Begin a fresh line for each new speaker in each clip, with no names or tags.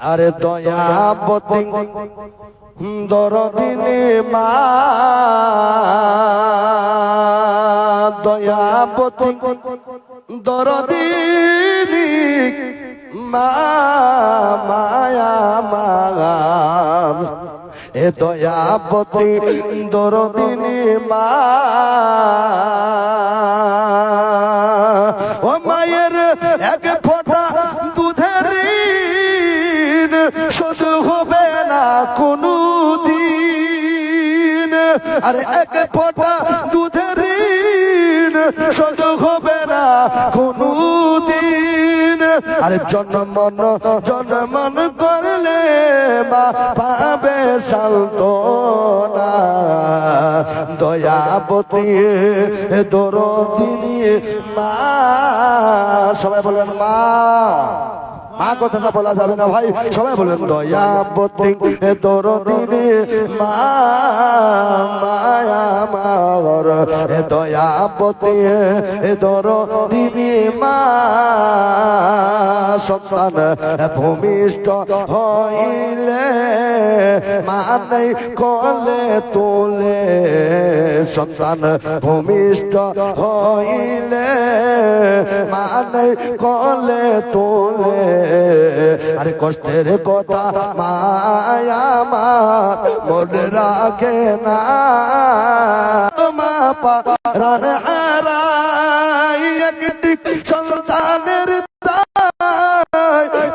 আরে দয়াবতী, দরদিনে মা। দয়াবতী, দরদিনী মা, মায়া মা এ দয়াবতী, দরদিনী মা। ও মায়ের এক শোধ হবে না কোনো দিন আরে এক ফোঁটা দুধের ঋণ শোধ হবে না কোনো দিন আরে জনমন জনমন করলে মা পাবে সান্তনা দয়াবতী দরদিনী মা। সবাই বলেন মা। মা কথাটা বলা যাবে না ভাই। সবাই বলেন দয়াবতী দরদিনী মা। মায়া মার দর দিবি মা সন্তান ভূমিষ্ঠ হইলে মানে কলে তোলে। সন্তান ভূমিষ্ঠ হইলে মানে কলে তোলে। আরে কষ্টের কথা মায়া মার মনে রাখে না। মা পারান হারাই একটি সন্তানের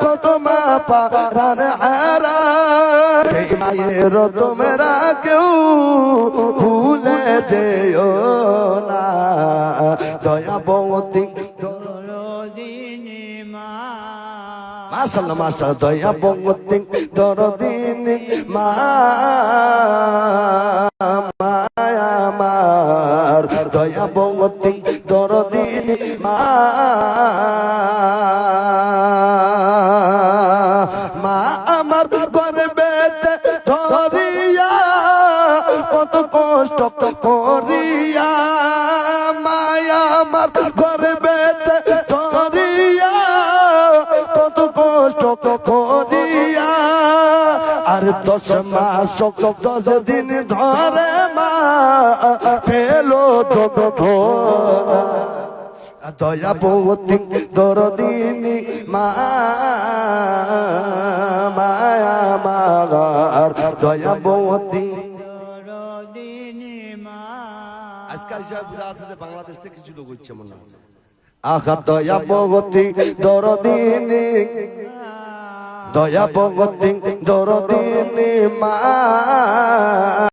কত মা পারান হারাই। এই মায়ের তোমরা কেউ যেও না। দয়াবতী মাশাল্লাহ মাশাল্লাহ দয়া বঙ্গতি দরদিন মা। মায়া মার। দয়া বঙ্গতি দরদিন মা। কত কষ্ট করিয়া মায়া আমার গর্বেতে ধরিয়া কত কষ্ট করিয়া। আর দশ মাস দশ দিন ধরে মা ফেলো ছোট দয়া বৌতি দরদিনী মা, মায়া মাগার দয়া বৌতি আজকাল বুঝা আছে যে বাংলাদেশ থেকে কিছু লোক হচ্ছে মনে হয়। আঘাত দয়া ভগতি দরদিনী। দয়া ভগতি দরদিনী মা।